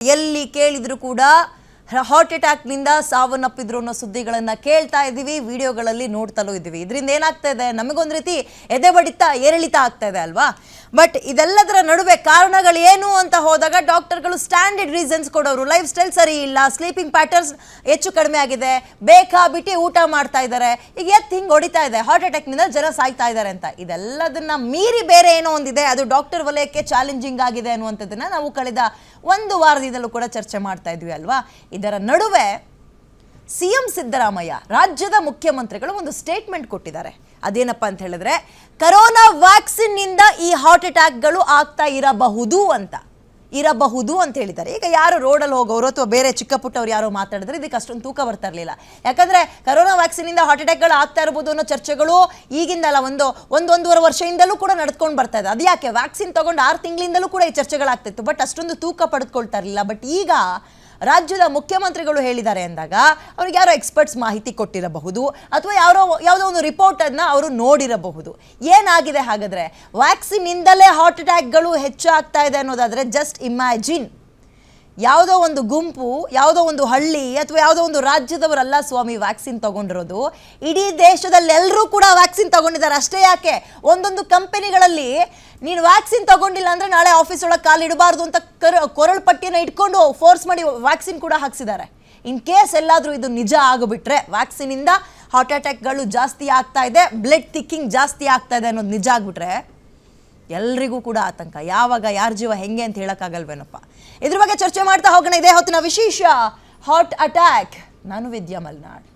ಎಲ್ಲಿ ಕೇಳಿದರೂ ಕೂಡ ಹಾರ್ಟ್ ಅಟ್ಯಾಕ್ನಿಂದ ಸಾವನ್ನಪ್ಪಿದ್ರು ಅನ್ನೋ ಸುದ್ದಿಗಳನ್ನ ಕೇಳ್ತಾ ಇದ್ದೀವಿ, ವಿಡಿಯೋಗಳಲ್ಲಿ ನೋಡ್ತಲೂ ಇದ್ದೀವಿ. ಇದರಿಂದ ಏನಾಗ್ತಾ ಇದೆ? ನಮಗೊಂದು ರೀತಿ ಎದೆ ಬಡಿತ ಏರಿಳಿತ ಆಗ್ತಾ ಇದೆ ಅಲ್ವಾ? ಬಟ್ ಇದೆಲ್ಲದರ ನಡುವೆ ಕಾರಣಗಳು ಏನು ಅಂತ ಹೋದಾಗ ಡಾಕ್ಟರ್ಗಳು ಸ್ಟ್ಯಾಂಡರ್ಡ್ ರೀಸನ್ಸ್ ಕೊಡೋರು. ಲೈಫ್ ಸ್ಟೈಲ್ ಸರಿ ಇಲ್ಲ ಸ್ಲೀಪಿಂಗ್ ಪ್ಯಾಟರ್ನ್ಸ್ ಹೆಚ್ಚು ಕಡಿಮೆ ಆಗಿದೆ, ಬೇಕಾಬಿಟ್ಟು ಊಟ ಮಾಡ್ತಾ ಇದ್ದಾರೆ, ಈಗ ಎತ್ತು ಹಿಂಗೆ ಹೊಡಿತಾ ಇದೆ ಹಾರ್ಟ್ ಅಟ್ಯಾಕ್ನಿಂದ ಜನ ಸಾಯ್ತಾ ಇದ್ದಾರೆ ಅಂತ. ಇದೆಲ್ಲದನ್ನ ಮೀರಿ ಬೇರೆ ಏನೋ ಒಂದಿದೆ, ಅದು ಡಾಕ್ಟರ್ ವಲಯಕ್ಕೆ ಚಾಲೆಂಜಿಂಗ್ ಆಗಿದೆ ಅನ್ನುವಂಥದ್ದನ್ನು ನಾವು ಕಳೆದ ಒಂದು ವಾರದಿಂದಲೂ ಕೂಡ ಚರ್ಚೆ ಮಾಡ್ತಾ ಇದ್ವಿ ಅಲ್ವಾ? ಇದರ ನಡುವೆ ಸಿಎಂ ಸಿದ್ದರಾಮಯ್ಯ ರಾಜ್ಯದ ಮುಖ್ಯಮಂತ್ರಿಗಳು ಒಂದು ಸ್ಟೇಟ್ಮೆಂಟ್ ಕೊಟ್ಟಿದ್ದಾರೆ. ಅದೇನಪ್ಪ ಅಂತ ಹೇಳಿದ್ರೆ, ಕರೋನಾ ವ್ಯಾಕ್ಸಿನ್ನಿಂದ ಈ ಹಾರ್ಟ್ ಅಟ್ಯಾಕ್ಗಳು ಆಗ್ತಾ ಇರಬಹುದು ಅಂತ. ಇರಬಹುದು ಅಂತ ಹೇಳಿದ್ದಾರೆ. ಈಗ ಯಾರು ರೋಡಲ್ಲಿ ಹೋಗೋರು ಅಥವಾ ಬೇರೆ ಚಿಕ್ಕ ಪುಟ್ಟವ್ರು ಯಾರೋ ಮಾತಾಡಿದ್ರೆ ಇದಕ್ಕೆ ಅಷ್ಟೊಂದು ತೂಕ ಬರ್ತಾ ಇರಲಿಲ್ಲ. ಯಾಕಂದ್ರೆ ಕರೋನಾ ವ್ಯಾಕ್ಸಿನಿಂದ ಹಾರ್ಟ್ ಅಟ್ಯಾಕ್ಗಳು ಆಗ್ತಾ ಇರಬಹುದು ಅನ್ನೋ ಚರ್ಚೆಗಳು ಈಗಿಂದಲ್ಲ ಒಂದು ಒಂದು ಒಂದೂವರೆ ವರ್ಷದಿಂದಲೂ ಕೂಡ ನಡ್ಕೊಂಡು ಬರ್ತಾ ಇದೆ. ಅದು ಯಾಕೆ ವ್ಯಾಕ್ಸಿನ್ ತಗೊಂಡು ಆರು ತಿಂಗಳಿಂದಲೂ ಕೂಡ ಈ ಚರ್ಚೆಗಳಾಗ್ತಿತ್ತು ಬಟ್ ಅಷ್ಟೊಂದು ತೂಕ ಪಡೆದುಕೊಳ್ತಾ ಇರಲಿಲ್ಲ. ಬಟ್ ಈಗ ರಾಜ್ಯದ ಮುಖ್ಯಮಂತ್ರಿಗಳು ಹೇಳಿದ್ದಾರೆ ಅಂದಾಗ ಅವ್ರಿಗೆ ಯಾರೋ ಎಕ್ಸ್ಪರ್ಟ್ಸ್ ಮಾಹಿತಿ ಕೊಟ್ಟಿರಬಹುದು ಅಥವಾ ಯಾರೋ ಯಾವುದೋ ಒಂದು ರಿಪೋರ್ಟನ್ನು ಅವರು ನೋಡಿರಬಹುದು. ಏನಾಗಿದೆ ಹಾಗಾದರೆ? ವ್ಯಾಕ್ಸಿನಿಂದಲೇ ಹಾರ್ಟ್ ಅಟ್ಯಾಕ್ಗಳು ಹೆಚ್ಚಾಗ್ತಾ ಇದೆ ಅನ್ನೋದಾದರೆ ಜಸ್ಟ್ ಇಮ್ಯಾಜಿನ್ ಯಾವುದೋ ಒಂದು ಗುಂಪು, ಯಾವುದೋ ಒಂದು ಹಳ್ಳಿ ಅಥವಾ ಯಾವುದೋ ಒಂದು ರಾಜ್ಯದವರಲ್ಲ ಸ್ವಾಮಿ ವ್ಯಾಕ್ಸಿನ್ ತಗೊಂಡಿರೋದು. ಇಡೀ ದೇಶದಲ್ಲಿ ಎಲ್ಲರೂ ಕೂಡ ವ್ಯಾಕ್ಸಿನ್ ತಗೊಂಡಿದ್ದಾರೆ. ಅಷ್ಟೇ ಯಾಕೆ? ಒಂದೊಂದು ಕಂಪನಿಗಳಲ್ಲಿ ನೀನು ವ್ಯಾಕ್ಸಿನ್ ತಗೊಂಡಿಲ್ಲ ಅಂದ್ರೆ ನಾಳೆ ಆಫೀಸ್ ಒಳಗೆ ಕಾಲು ಇಡಬಾರ್ದು ಅಂತ ಕರ್, ಕೊರಳು ಪಟ್ಟಿಯನ್ನು ಇಟ್ಕೊಂಡು ಫೋರ್ಸ್ ಮಾಡಿ ವ್ಯಾಕ್ಸಿನ್ ಕೂಡ ಹಾಕ್ಸಿದ್ದಾರೆ. ಇನ್ ಕೇಸ್ ಎಲ್ಲಾದರೂ ಇದು ನಿಜ ಆಗಿಬಿಟ್ರೆ, ವ್ಯಾಕ್ಸಿನಿಂದ ಹಾರ್ಟ್ ಅಟ್ಯಾಕ್ಗಳು ಜಾಸ್ತಿ ಆಗ್ತಾ ಇದೆ ಬ್ಲಡ್ ಥಿಕ್ಕಿಂಗ್ ಜಾಸ್ತಿ ಆಗ್ತಾ ಇದೆ ಅನ್ನೋದು ನಿಜ ಆಗ್ಬಿಟ್ರೆ ಎಲ್ರಿಗೂ ಕೂಡ ಆತಂಕ. ಯಾವಾಗ, ಯಾರ ಜೀವ, ಹೆಂಗೆ ಅಂತ ಹೇಳಕ್ಕಾಗಲ್ವೇನಪ್ಪ? ಇದ್ರ ಬಗ್ಗೆ ಚರ್ಚೆ ಮಾಡ್ತಾ ಹೋಗೋಣ. ಇದೇ ಹೊತ್ತಿನ ವಿಶೇಷ ಹಾಟ್ ಅಟ್ಯಾಕ್ ನಾನು ವಿದ್ಯಾ ಮಲ್ನಾಡ್.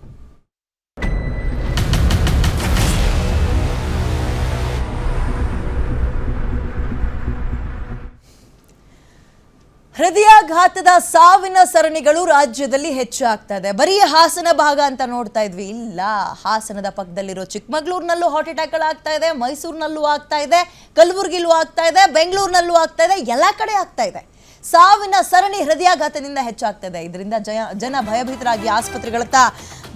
ಹೃದಯಾಘಾತದ ಸಾವಿನ ಸರಣಿಗಳು ರಾಜ್ಯದಲ್ಲಿ ಹೆಚ್ಚಾಗ್ತಾ ಇದೆ ಬರೀ ಹಾಸನ ಭಾಗ ಅಂತ ನೋಡ್ತಾ ಇದ್ವಿ. ಇಲ್ಲ, ಹಾಸನದ ಪಕ್ಕದಲ್ಲಿರೋ ಚಿಕ್ಕಮಗಳೂರಿನಲ್ಲೂ ಹಾರ್ಟ್ ಅಟ್ಯಾಕ್ಗಳಾಗ್ತಾ ಇದೆ, ಮೈಸೂರಿನಲ್ಲೂ ಆಗ್ತಾ ಇದೆ, ಕಲಬುರಗಿಲೂ ಆಗ್ತಾ ಇದೆ, ಬೆಂಗಳೂರಿನಲ್ಲೂ ಆಗ್ತಾ ಇದೆ, ಎಲ್ಲ ಕಡೆ ಆಗ್ತಾ ಇದೆ. ಸಾವಿನ ಸರಣಿ ಹೃದಯಾಘಾತದಿಂದ ಹೆಚ್ಚಾಗ್ತಾ ಇದೆ ಇದರಿಂದ ಜಯ, ಜನ ಭಯಭೀತರಾಗಿ ಆಸ್ಪತ್ರೆಗಳತ್ತ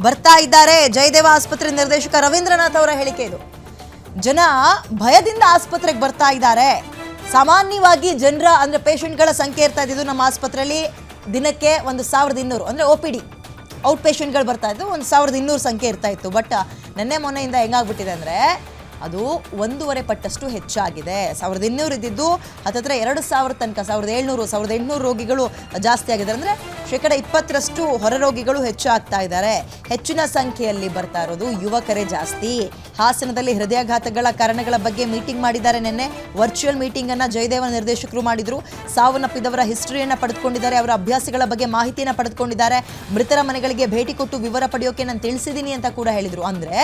ಬರ್ತಾ ಇದ್ದಾರೆ. ಜಯದೇವ ಆಸ್ಪತ್ರೆ ನಿರ್ದೇಶಕ ರವೀಂದ್ರನಾಥ್ ಅವರ ಹೇಳಿಕೆ ಇದು. ಜನ ಭಯದಿಂದ ಆಸ್ಪತ್ರೆಗೆ ಬರ್ತಾ ಇದ್ದಾರೆ. ಸಾಮಾನ್ಯವಾಗಿ ಜನರ, ಅಂದರೆ ಪೇಷಂಟ್ಗಳ ಸಂಖ್ಯೆ ಇರ್ತಾ ಇದ್ದಿದ್ದು ನಮ್ಮ ಆಸ್ಪತ್ರೆಯಲ್ಲಿ ದಿನಕ್ಕೆ ಒಂದು ಸಾವಿರದ ಇನ್ನೂರು, ಅಂದರೆ ಒ ಪಿ ಡಿ ಔಟ್ ಪೇಷಂಟ್ಗಳು ಬರ್ತಾ ಇದ್ದು ಒಂದು ಸಾವಿರದ ಇನ್ನೂರು ಸಂಖ್ಯೆ ಇರ್ತಾ ಇತ್ತು. ಬಟ್ ನೆನ್ನೆ ಮೊನ್ನೆಯಿಂದ ಹೆಂಗಾಗ್ಬಿಟ್ಟಿದೆ ಅಂದರೆ ಅದು ಒಂದೂವರೆ ಪಟ್ಟಷ್ಟು ಹೆಚ್ಚಾಗಿದೆ. ಸಾವಿರದ ಇನ್ನೂರು ಇದ್ದಿದ್ದು ಹತ್ತತ್ರ ಎರಡು ಸಾವಿರ ತನಕ, ಸಾವಿರದ ಏಳ್ನೂರು, ಸಾವಿರದ ಎಂಟುನೂರು ರೋಗಿಗಳು ಜಾಸ್ತಿ ಆಗಿದೆ ಅಂದರೆ ಶೇಕಡ ಇಪ್ಪತ್ತರಷ್ಟು ಹೊರ ರೋಗಿಗಳು ಹೆಚ್ಚಾಗ್ತಾ ಇದ್ದಾರೆ. ಹೆಚ್ಚಿನ ಸಂಖ್ಯೆಯಲ್ಲಿ ಬರ್ತಾ ಇರೋದು ಯುವಕರೇ ಜಾಸ್ತಿ. ಹಾಸನದಲ್ಲಿ ಹೃದಯಾಘಾತಗಳ ಕಾರಣಗಳ ಬಗ್ಗೆ ಮೀಟಿಂಗ್ ಮಾಡಿದ್ದಾರೆ ನಿನ್ನೆ. ವರ್ಚುವಲ್ ಮೀಟಿಂಗ್ ಅನ್ನ ಜಯದೇವ ನಿರ್ದೇಶಕರು ಮಾಡಿದರು. ಸಾವನ್ನಪ್ಪಿದವರ ಹಿಸ್ಟ್ರಿಯನ್ನು ಪಡೆದುಕೊಂಡಿದ್ದಾರೆ, ಅವರ ಅಭ್ಯಾಸಗಳ ಬಗ್ಗೆ ಮಾಹಿತಿಯನ್ನು ಪಡೆದುಕೊಂಡಿದ್ದಾರೆ. ಮೃತರ ಮನೆಗಳಿಗೆ ಭೇಟಿ ಕೊಟ್ಟು ವಿವರ ಪಡೆಯೋಕೆ ನಾನು ತಿಳಿಸಿದ್ದೀನಿ ಅಂತ ಕೂಡ ಹೇಳಿದರು. ಅಂದ್ರೆ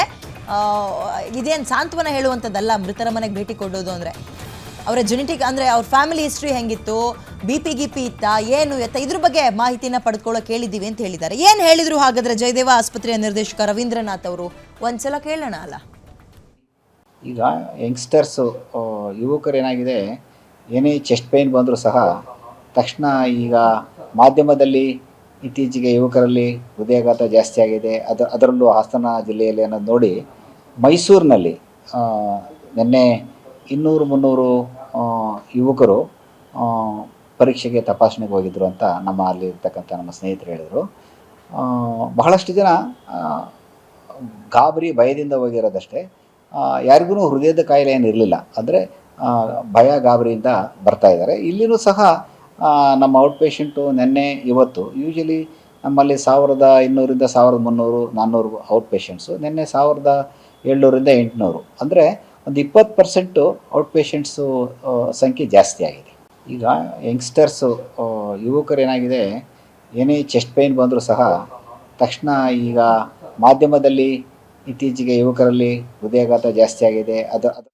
ಇದೇನು ಸಾಂತ್ವನ ಹೇಳುವಂಥದ್ದಲ್ಲ, ಮೃತರ ಮನೆಗೆ ಭೇಟಿ ಕೊಡೋದು ಅಂದರೆ. ಅವರ ಜೆನೆಟಿಕ್ ಅಂದರೆ ಅವ್ರ ಫ್ಯಾಮಿಲಿ ಹಿಸ್ಟ್ರಿ ಹೆಂಗಿತ್ತು ಬಿ ಪಿ ಗಿಪಿ ಇತ್ತಾ, ಏನು ಎತ್ತ ಇದ್ರ ಬಗ್ಗೆ ಮಾಹಿತಿನ ಪಡೆದುಕೊಳ್ಳೋಕೆ ಕೇಳಿದ್ದೀವಿ ಅಂತ ಹೇಳಿದ್ದಾರೆ. ಏನು ಹೇಳಿದರು ಹಾಗಾದ್ರೆ ಜಯದೇವ ಆಸ್ಪತ್ರೆಯ ನಿರ್ದೇಶಕ ರವೀಂದ್ರನಾಥ್ ಅವರು? ಒಂದ್ಸಲ ಕೇಳೋಣ ಅಲ್ಲ. ಈಗ ಯಂಗ್ಸ್ಟರ್ಸು ಯುವಕರು ಏನಾಗಿದೆ, ಏನೇ ಚೆಸ್ಟ್ ಪೇಯ್ನ್ ಬಂದರೂ ಸಹ ತಕ್ಷಣ ಈಗ ಮಾಧ್ಯಮದಲ್ಲಿ ಇತ್ತೀಚೆಗೆ ಯುವಕರಲ್ಲಿ ಹೃದಯಾಘಾತ ಜಾಸ್ತಿ ಆಗಿದೆ. ಅದ, ಅದರಲ್ಲೂ ಹಾಸನ ಜಿಲ್ಲೆಯಲ್ಲಿ ಅನ್ನೋದು ನೋಡಿ, ಮೈಸೂರಿನಲ್ಲಿ ನಿನ್ನೆ ಇನ್ನೂರು ಮುನ್ನೂರು ಯುವಕರು ಪರೀಕ್ಷೆಗೆ ತಪಾಸಣೆಗೆ ಹೋಗಿದ್ರು ಅಂತ ನಮ್ಮ ಅಲ್ಲಿ ಇರ್ತಕ್ಕಂಥ ನಮ್ಮ ಸ್ನೇಹಿತರು ಹೇಳಿದರು. ಬಹಳಷ್ಟು ಜನ ಗಾಬರಿ, ಭಯದಿಂದ ಹೋಗಿರೋದಷ್ಟೇ. ಯಾರಿಗೂ ಹೃದಯದ ಕಾಯಿಲೆ ಏನು ಇರಲಿಲ್ಲ. ಅಂದರೆ ಭಯ, ಗಾಬರಿಯಿಂದ ಬರ್ತಾ ಇದ್ದಾರೆ. ಇಲ್ಲಿನೂ ಸಹ ನಮ್ಮ ಔಟ್ ಪೇಷಂಟು ನಿನ್ನೆ, ಇವತ್ತು. ಯೂಶಲಿ ನಮ್ಮಲ್ಲಿ ಸಾವಿರದ ಇನ್ನೂರಿಂದ ಸಾವಿರದ ಮುನ್ನೂರು, ನಾನ್ನೂರು ಔಟ್ ಪೇಷಂಟ್ಸು ನಿನ್ನೆ ಸಾವಿರದ ಏಳ್ನೂರಿಂದ ಎಂಟುನೂರು. ಅಂದರೆ ಒಂದು ಇಪ್ಪತ್ತು ಪರ್ಸೆಂಟು ಔಟ್ ಪೇಷಂಟ್ಸು ಸಂಖ್ಯೆ ಜಾಸ್ತಿ ಆಗಿದೆ. ಈಗ ಯಂಗ್ಸ್ಟರ್ಸು ಯುವಕರು ಏನಾಗಿದೆ ಏನೇ ಚೆಸ್ಟ್ ಪೇಯ್ನ್ ಬಂದರೂ ಸಹ, ತಕ್ಷಣ ಈಗ ಮಾಧ್ಯಮದಲ್ಲಿ ಇತ್ತೀಚೆಗೆ ಯುವಕರಲ್ಲಿ ಹೃದಯಾಘಾತ ಜಾಸ್ತಿ ಆಗಿದೆ. ಅದು ಅದು